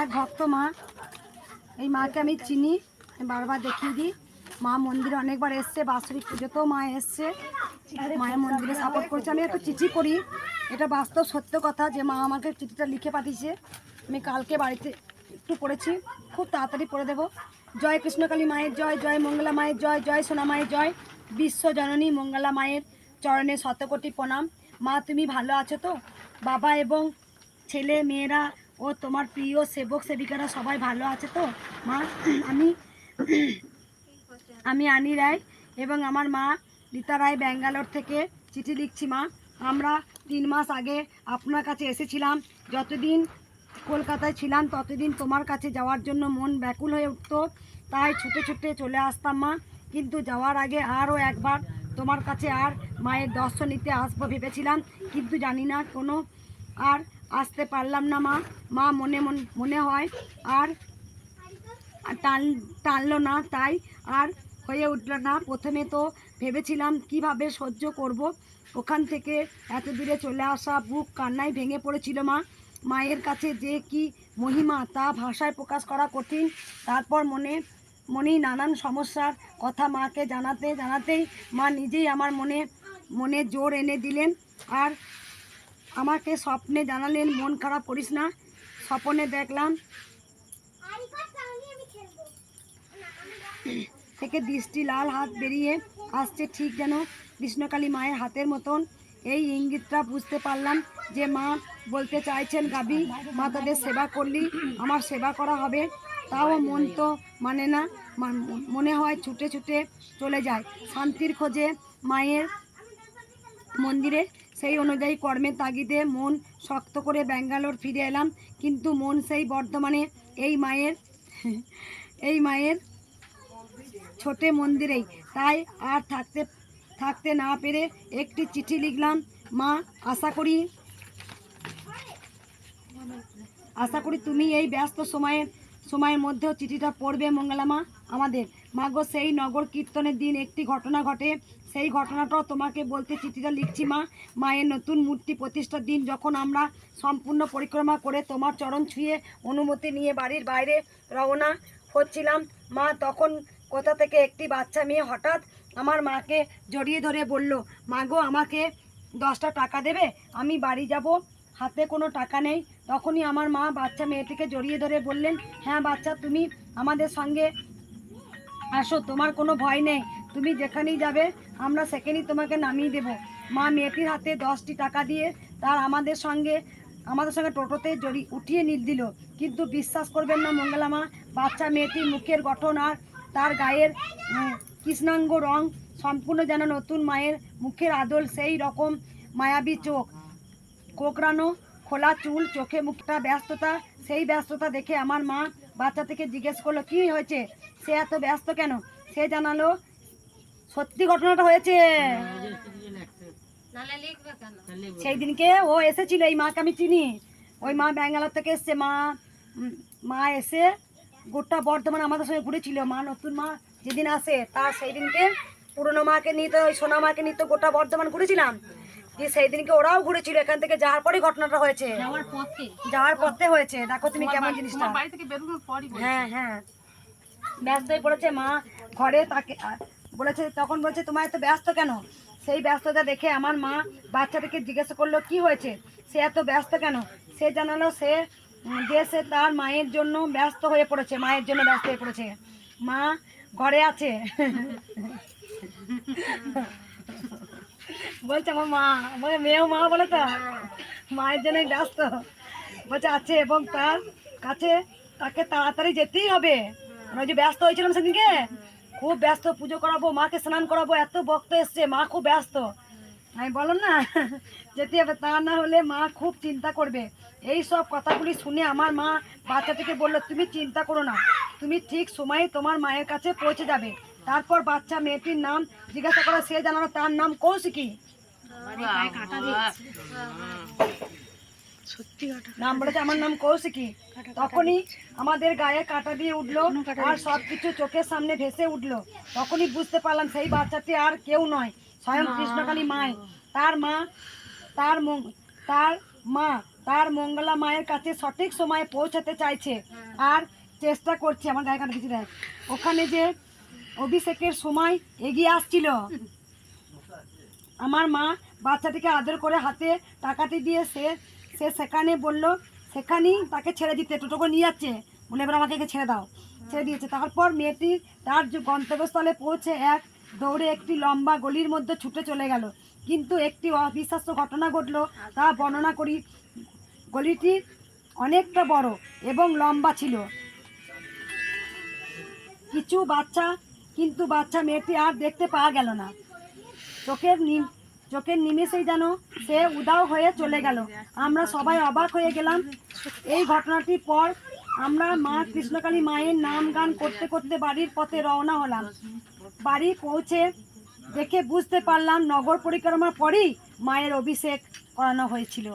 এক ভক্ত মা। এই মাকে আমি চিনি বারবার দেখিয়ে দিই। মা মন্দিরে অনেকবার এসছে, বাৎসরিক পুজোতেও মা এসছে। মায়ের মন্দিরে সাপোর্ট করছে। আমি একটু চিঠি করি এটা বাস্তব সত্য কথা যে মা আমাকে চিঠিটা লিখে পাঠিয়েছে। আমি কালকে বাড়িতে একটু পড়েছি, খুব তাড়াতাড়ি পড়ে দেবো। জয় কৃষ্ণকালী মায়ের জয় জয় মঙ্গলা মায়ের জয় জয় সোনা মায়ের জয়। বিশ্ব জননী মঙ্গলা মায়ের চরণে শতকোটি প্রণাম। মা তুমি ভালো আছো তো? বাবা এবং ছেলে মেয়েরা ও তোমার প্রিয় সেবক সেবিকারা সবাই ভালো আছে তো? মা, আমি আমি আনি রায় এবং আমার মা রীতা রায় ব্যাঙ্গালোর থেকে চিঠি লিখছি মা। আমরা তিন মাস আগে আপনার কাছে এসেছিলাম। যতদিন কলকাতায় ছিলাম, ততদিন তোমার কাছে যাওয়ার জন্য মন ব্যাকুল হয়ে উঠতো। তাই ছুটে ছুটে চলে আসতাম মা। কিন্তু যাওয়ার আগে আরও একবার তোমার কাছে আর মায়ের দর্শন নিতে আসব ভেবেছিলাম, কিন্তু জানি না কোনো আর আসতে পারলাম না মা। মা মনে মন- হয় আর টান, টানলো না, তাই আর হয়ে উঠল না। প্রথমে তো ভেবেছিলাম কীভাবে সহ্য করব। ওখান থেকে এত দূরে চলে আসা বুক কান্নায় ভেঙে পড়েছিল মা। মায়ের কাছে যে কি মহিমা তা ভাষায় প্রকাশ করা কঠিন। তারপর মনে মনেই নানান সমস্যার কথা মাকে জানাতে জানাতেই মা নিজেই আমার মনে মনে জোর এনে দিলেন। আর আমাকে স্বপ্নে জানালেন, মন খারাপ করিস না, স্বপ্নে দেখলাম থেকে দৃষ্টি লাল হাত বেরিয়ে আসছে ঠিক যেন কৃষ্ণকালী মায়ের হাতের মতন। এই ইঙ্গিতটা বুঝতে পারলাম যে মা বলতে চাইছেন গাবি মা তাদের সেবা করলি, আমার সেবা করা হবে। তাও মন তো মানে না, মনে হয় ছুটে ছুটে চলে যায়। শান্তির খোঁজে মায়ের মন্দিরে, সেই অনুযায়ী কর্মের তাগিদে মন শক্ত করে ব্যাঙ্গালোর ফিরে এলাম। কিন্তু মন সেই বর্ধমানে এই মায়ের এই মায়ের ছোটে মন্দিরেই। তাই আর থাকতে থাকতে না পেরে একটি চিঠি লিখলাম, মা, আশা করি আশা করি তুমি এই ব্যস্ত সময়ের সময়ের মধ্যেও চিঠিটা পড়বে, মঙ্গলামা, আমাদের। মাগো, সেই নগর কীর্তনের দিন একটি ঘটনা ঘটে। সেই ঘটনাটাও তোমাকে বলতে চিঠিটা লিখছি, মা। মায়ের নতুন মূর্তি প্রতিষ্ঠার দিন যখন আমরা সম্পূর্ণ পরিক্রমা করে তোমার চরণ ছুঁয়ে অনুমতি নিয়ে বাড়ির বাইরে রওনা হচ্ছিলাম, মা, তখন কোথা থেকে একটি বাচ্চা মেয়ে হঠাৎ আমার মাকে জড়িয়ে ধরে বলল, মাগো, আমাকে দশটা টাকা দেবে? আমি বাড়ি যাব, হাতে কোনো টাকা নেই তখনই আমার মা বাচ্চা মেয়েটিকে জড়িয়ে ধরে বললেন হ্যাঁ বাচ্চা, তুমি আমাদের সঙ্গে আসো, তোমার কোনো ভয় নেই। তুমি যেখানেই যাবে, আমরা সেখানেই তোমাকে নামিয়ে দেব। মা মেয়েটির হাতে দশটি টাকা দিয়ে তার আমাদের সঙ্গে আমাদের সঙ্গে টোটোতে জড়ি, উঠিয়ে নিল, দিল। কিন্তু বিশ্বাস করবেন না মঙ্গলা মা, বাচ্চা মেয়েটির মুখের গঠন আর তার গায়ের কৃষ্ণাঙ্গ রং সম্পূর্ণ যেন নতুন মায়ের মুখের আদল, সেই রকম মায়াবী চোখ। কোকড়ানো খোলা চুল চোখে মুখটা ব্যস্ততা সেই ব্যস্ততা দেখে আমার মা বাচ্চা থেকে জিজ্ঞেস করল কি হয়েছে? সে এত ব্যস্ত কেন? সে জানালো সত্যি ঘটনাটা হয়েছে। সেই দিনকে ও এসেছিল এই মাকে আমি চিনি। ওই মা ব্যাঙ্গালোর থেকে এসছে। মা মা এসে গোটা বর্ধমান আমাদের সঙ্গে ঘুরেছিল। মা নতুন মা যেদিন আসে তার সেই দিনকে পুরনো মাকে নিয়ে তো ওই সোনা মাকে নিয়ে তো গোটা বর্ধমান ঘুরেছিলাম। দিয়ে সেই দিনকে ওরাও ঘুরেছিল এখান থেকে যাওয়ার পরে ঘটনাটা হয়েছে। যাওয়ার পথে। যাওয়ার পথে হয়েছে। দেখো তুমি কেমন জিনিসটা। বাড়ি থেকে বেরোনোর পরই হ্যাঁ হ্যাঁ। ব্যস্ত হয়ে পড়েছে মা ঘরে তাকে বলেছে তখন বলছে তোমার এত ব্যস্ত কেন? সেই ব্যস্ততা দেখে আমার মা বাচ্চাটাকে জিজ্ঞাসা করল কি হয়েছে? সে এত ব্যস্ত কেন? সে জানালো সে যে সে তার মায়ের জন্য ব্যস্ত হয়ে পড়েছে মায়ের জন্য ব্যস্ত হয়ে পড়েছে। মা ঘরে আছে। বলছে আমার মা, বলে মেয়েও মা বলে তো। মায়ের জন্যই ব্যস্ত। বলছে, আছে এবং তার কাছে তাকে তাড়াতাড়ি যেতেই হবে। আমরা যে ব্যস্ত হয়েছিলাম সেদিনকে, খুব ব্যস্ত, পুজো করাবো, মাকে স্নান করাবো, এত ভক্ত এসছে, মা খুব ব্যস্ত। আমি বললাম, না, যেতে হবে। তা না হলে মা খুব চিন্তা করবে। এই সব কথাগুলি শুনে আমার মা বাচ্চাটিকে বলল, তুমি চিন্তা করো না। তুমি ঠিক সময়ে তোমার মায়ের কাছে পৌঁছে যাবে। তারপর বাচ্চা মেয়েটির নাম জিজ্ঞাসা করা সে জানালো তার নাম কৌশিকী। নাম বলেছে আমার নাম কৌশিকী। তখনই আমাদের গায়ে কাটা দিয়ে উঠল আর সব কিছু চোখের সামনে ভেসে উঠল। তখনই বুঝতে পারলাম সেই বাচ্চাটি আর কেউ নয় স্বয়ং কৃষ্ণকালী মায় তার মা তার তার মা তার মঙ্গলা মায়ের কাছে সঠিক সময়ে পৌঁছাতে চাইছে। আর চেষ্টা করছে আমার গায়ে কাটা দেখ ওখানে যে অভিষেকের সময় এগিয়ে আসছিল। আমার মা বাচ্চাটিকে আদর করে হাতে টাকাটি দিয়ে সে সে সেখানে বলল, সেখানেই তাকে ছেড়ে দিতে টোটো করে নিয়ে যাচ্ছে। বলে, এবার আমাকে ছেড়ে দাও। ছেড়ে দিয়েছে। তারপর মেয়েটি তার গন্তব্যস্থলে পৌঁছে এক দৌড়ে একটি লম্বা গলির মধ্যে ছুটে চলে গেল। কিন্তু একটি অবিশ্বাস্য ঘটনা ঘটলো, তা বর্ণনা করি। গলিটি অনেকটা বড় এবং লম্বা ছিল। কিছু বাচ্চা কিন্তু বাচ্চা মেয়েটি আর দেখতে পাওয়া গেল না। চোখের চোখের নিমেষেই যেন সে উদাও হয়ে চলে গেল। আমরা সবাই অবাক হয়ে গেলাম। এই ঘটনাটির পর আমরা মা কৃষ্ণকালী মায়ের নাম গান করতে করতে বাড়ির পথে রওনা হলাম। বাড়ি পৌঁছে দেখে বুঝতে পারলাম নগর পরিক্রমার পরেই মায়ের অভিষেক করানো হয়েছিল।